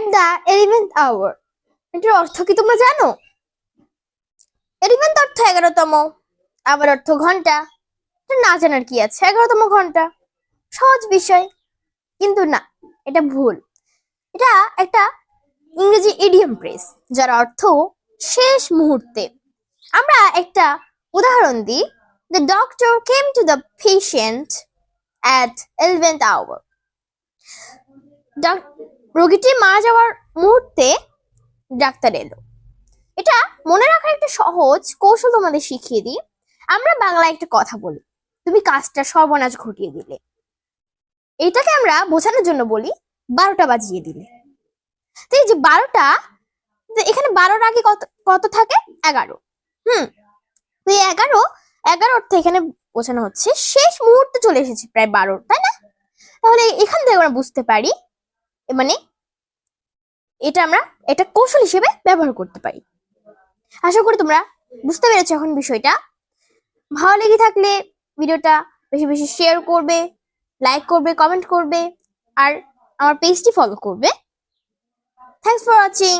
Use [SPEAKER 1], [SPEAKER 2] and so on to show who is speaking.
[SPEAKER 1] At the eleventh hour এটার অর্থ কি তোমরা জানো? এলিভেন্থ অর্থ এগারোতম। আবার অর্থ ঘণ্টা। এটা না জানার কি আছে? এগারোতম ঘণ্টা। সহজ বিষয়। কিন্তু না, এটা ভুল। এটা একটা ইংরেজি ইডিয়াম প্রেস যার অর্থ শেষ মুহূর্তে। আমরা একটা উদাহরণ দিই। The doctor came to the patient at eleventh hour রোগীটি মারা যাওয়ার মুহূর্তে ডাক্তার এলো। এটা মনে রাখার একটা সহজ কৌশল তোমাদের শিখিয়ে দিই। আমরা বাংলায় একটা কথা বলি, তুমি কাজটা সর্বনাশ ঘটিয়ে দিলে। এটাকে আমরা বোঝানোর জন্য বলি, বারোটা বাজিয়ে দিলে। তো এই যে বারোটা এখানে বারোর আগে কত কত থাকে? এগারো। হুম, তো এই এগারো এগারো অর্থে এখানে বোঝানো হচ্ছে, শেষ মুহূর্তে চলে এসেছে প্রায় বারো তাই না? তাহলে এখান থেকে আমরা বুঝতে পারি মানে এটা আমরা এটা কৌশল হিসেবে ব্যবহার করতে পারি। আশা করি তোমরা বুঝতে পেরেছ এখন বিষয়টা। ভালো লেগে থাকলে ভিডিওটা বেশি বেশি শেয়ার করবে লাইক করবে কমেন্ট করবে, আর আমার পেজটি ফলো করবে। Thanks for watching